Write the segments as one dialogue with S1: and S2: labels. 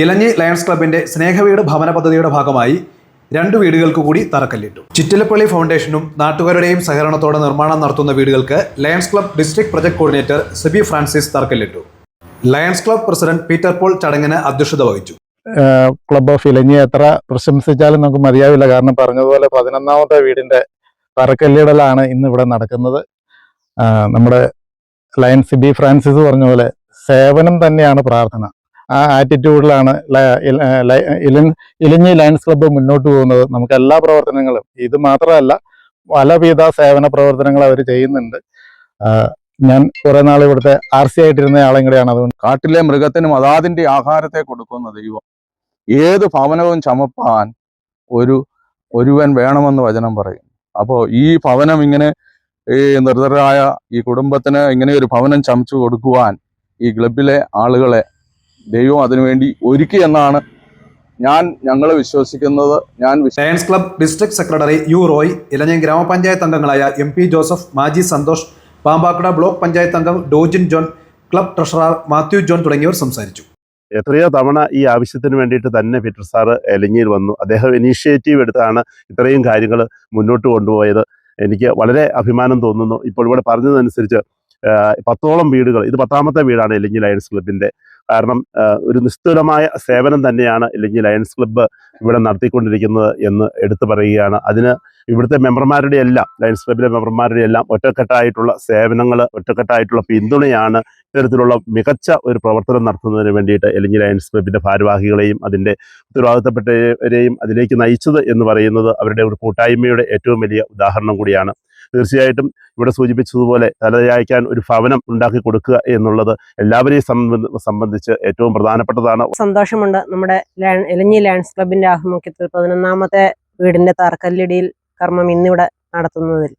S1: ഇലഞ്ഞി lions ക്ലബിന്റെ സ്നേഹവീട് ഭവന പദ്ധതിയുടെ ഭാഗമായി രണ്ട് വീടുകൾക്ക് കൂടി തറക്കല്ലിട്ടു. ചിറ്റിലപ്പള്ളി ഫൗണ്ടേഷനും നാട്ടുകാരുടെയും സഹകരണത്തോടെ നിർമ്മാണം നടത്തുന്ന വീടുകൾക്ക് Lions Club district project coordinator Siby Francis തറക്കല്ലിട്ടു. Lions Club president Peter Paul ചടങ്ങിന് അധ്യക്ഷത വഹിച്ചു.
S2: ക്ലബ് ഓഫ് ഇലഞ്ഞി എത്ര പ്രശംസിച്ചാലും നമുക്ക് മതിയാവില്ല. കാരണം പറഞ്ഞതുപോലെ പതിനൊന്നാമത്തെ വീടിന്റെ തറക്കല്ലിടലാണ് ഇന്ന് ഇവിടെ നടക്കുന്നത് നമ്മുടെ ലയൻ സിബി ഫ്രാൻസിസ് പറഞ്ഞ പോലെ സേവനം തന്നെയാണ് പ്രാർത്ഥന. ആ ആറ്റിറ്റ്യൂഡിലാണ് ഇലഞ്ഞി ലയൺസ് ക്ലബ്ബ് മുന്നോട്ട് പോകുന്നത്. നമുക്ക് എല്ലാ പ്രവർത്തനങ്ങളും ഇത് മാത്രമല്ല പലവിധ സേവന പ്രവർത്തനങ്ങൾ അവർ ചെയ്യുന്നുണ്ട്. ഞാൻ കുറെ നാൾ ഇവിടുത്തെ ആർ സി ആയിട്ടിരുന്ന ആളും കൂടെയാണ്. അതുകൊണ്ട്
S3: കാട്ടിലെ മൃഗത്തിനും അതാതിന്റെ ആഹാരത്തെ കൊടുക്കുന്ന ദൈവം. ഏത് ഭവനവും ചമപ്പാൻ ഒരു ഒരുവൻ വേണമെന്ന് വചനം പറയും. അപ്പോൾ ഈ ഭവനം ഇങ്ങനെ ഈ നിർദ്ധരായ ഈ കുടുംബത്തിന് ഇങ്ങനെ ഒരു ഭവനം ചമച്ചു കൊടുക്കുവാൻ ഈ ക്ലബിലെ ആളുകളെ ദൈവം അതിനുവേണ്ടി ഒരുക്കി എന്നാണ് ഞാൻ ഞങ്ങൾ വിശ്വസിക്കുന്നത്. ഞാൻ
S1: Lions Club district secretary U Roy Elanji ഗ്രാമപഞ്ചായത്ത് അംഗങ്ങളായ M P Joseph Maji Santhosh Pampakuda block panchayat അംഗം Dojin John club treasurer Mathew John തുടങ്ങിയവർ സംസാരിച്ചു.
S4: എത്രയോ തവണ ഈ ആവശ്യത്തിന് വേണ്ടിയിട്ട് തന്നെ പീറ്റർ സാറ് എലഞ്ഞിയിൽ വന്നു. അദ്ദേഹം ഇനീഷ്യേറ്റീവ് എടുത്താണ് ഇത്രയും കാര്യങ്ങൾ മുന്നോട്ട് കൊണ്ടുപോയത്. എനിക്ക് വളരെ അഭിമാനം തോന്നുന്നു. ഇപ്പോൾ ഇവിടെ പറഞ്ഞതനുസരിച്ച് പത്തോളം വീടുകൾ ഇത് പത്താമത്തെ വീടാണ് എലിഞ്ഞി ലയൺസ് ക്ലബിന്റെ കാരണം ഒരു നിസ്തുലമായ സേവനം തന്നെയാണ് ഇല്ലെങ്കിൽ ലയൺസ് ക്ലബ്ബ് ഇവിടെ നടത്തിക്കൊണ്ടിരിക്കുന്നത് എന്ന് എടുത്തു പറയുകയാണ്. അതിന് ഇവിടുത്തെ മെമ്പർമാരുടെ എല്ലാം ലയൺസ് ക്ലബിലെ മെമ്പർമാരുടെ എല്ലാം ഒറ്റക്കെട്ടായിട്ടുള്ള സേവനങ്ങൾ ഒറ്റക്കെട്ടായിട്ടുള്ള പിന്തുണയാണ് ഇത്തരത്തിലുള്ള മികച്ച ഒരു പ്രവർത്തനം നടത്തുന്നതിന് വേണ്ടിയിട്ട് എലിഞ്ഞി ലയൺസ് ക്ലബിന്റെ ഭാരവാഹികളെയും അതിന്റെ ഉത്തരവാദിത്തപ്പെട്ടവരെയും അതിലേക്ക് നയിച്ചത് എന്ന് പറയുന്നത് അവരുടെ ഒരു കൂട്ടായ്മയുടെ ഏറ്റവും വലിയ ഉദാഹരണം കൂടിയാണ്. തീർച്ചയായിട്ടും ഇവിടെ സൂചിപ്പിച്ചതുപോലെ തലയായ്ക്കാൻ ഒരു ഭവനം ഉണ്ടാക്കി കൊടുക്കുക എന്നുള്ളത് എല്ലാവരെയും സംബന്ധിച്ച് ഏറ്റവും പ്രധാനപ്പെട്ടതാണ്.
S5: സന്തോഷമുണ്ട്. നമ്മുടെ എലഞ്ഞി ലാൻഡ്സ് ക്ലബിന്റെ ആഭിമുഖ്യത്തിൽ പതിനൊന്നാമത്തെ വീടിന്റെ തറക്കല്ലിടിയിൽ കർമ്മം ഇന്നിവിടെ നടത്തുന്നതിൽ.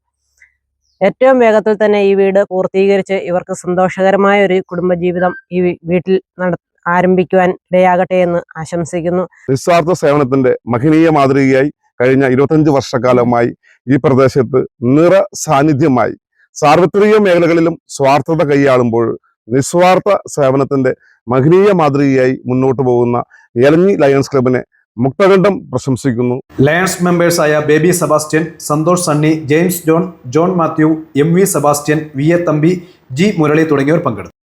S5: ഏറ്റവും വേഗത്തിൽ തന്നെ ഈ വീട് പൂർത്തീകരിച്ച് ഇവർക്ക് സന്തോഷകരമായ ഒരു കുടുംബജീവിതം ഈ വീട്ടിൽ നട ആരംഭിക്കുവാൻ ഇടയാകട്ടെ എന്ന് ആശംസിക്കുന്നു.
S6: നിസ്വാർത്ഥ സേവനത്തിന്റെ മഹനീയ മാതൃകയായി കഴിഞ്ഞ ഇരുപത്തഞ്ച് വർഷക്കാലമായി ഈ പ്രദേശത്ത് നിറ സാന്നിധ്യമായി. സാർവത്രിക മേഖലകളിലും സ്വാർത്ഥത കൈയാളുമ്പോൾ നിസ്വാർത്ഥ സേവനത്തിന്റെ മഹനീയ മാതൃകയായി മുന്നോട്ട് പോകുന്ന എലഞ്ഞി ലയൺസ് ക്ലബിനെ മുക്തകണ്ഠം പ്രശംസിക്കുന്നു.
S1: Lions മെമ്പേഴ്സായ Baby Sebastian Santhosh Sunny James John John Mathew M V Sebastian V A Thampi G Murali തുടങ്ങിയവർ പങ്കെടുത്തു.